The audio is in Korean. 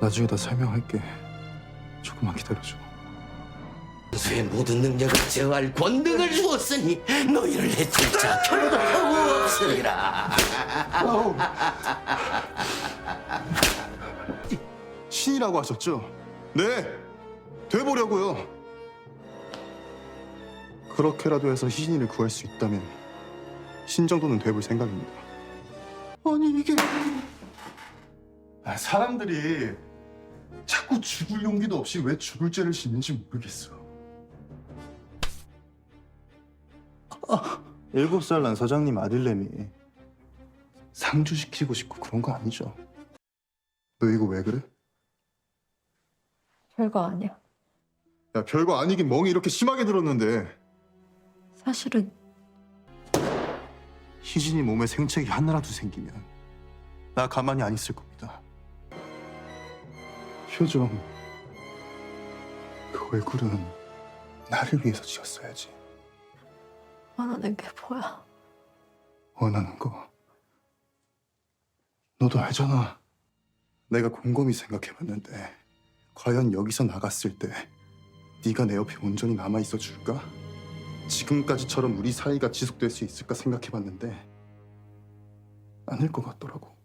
나중에 다 설명할게. 조금만 기다려줘. 수의 모든 능력을 제어할 권능을 주었으니 너희를 해칠 자 별로 없으리라. 신이라고 하셨죠? 네, 돼보려고요. 그렇게라도 해서 희진이를 구할 수 있다면 신 정도는 돼볼 생각입니다. 아니 이게 아, 사람들이 자꾸 죽을 용기도 없이 왜 죽을 죄를 짓는지 모르겠어. 아, 일곱 살난 서장님 아들내미 상주시키고 싶고 그런 거 아니죠? 너 이거 왜 그래? 별거 아니야. 야 별거 아니긴 멍이 이렇게 심하게 들었는데 사실은 희진이 몸에 생책이 하나라도 생기면 나 가만히 안 있을 겁니다. 표정, 그 얼굴은 나를 위해서 지었어야지. 원하는 게 뭐야? 원하는 거. 너도 알잖아. 내가 곰곰이 생각해봤는데 과연 여기서 나갔을 때 네가 내 옆에 온전히 남아 있어 줄까? 지금까지처럼 우리 사이가 지속될 수 있을까 생각해봤는데 아닐 것 같더라고.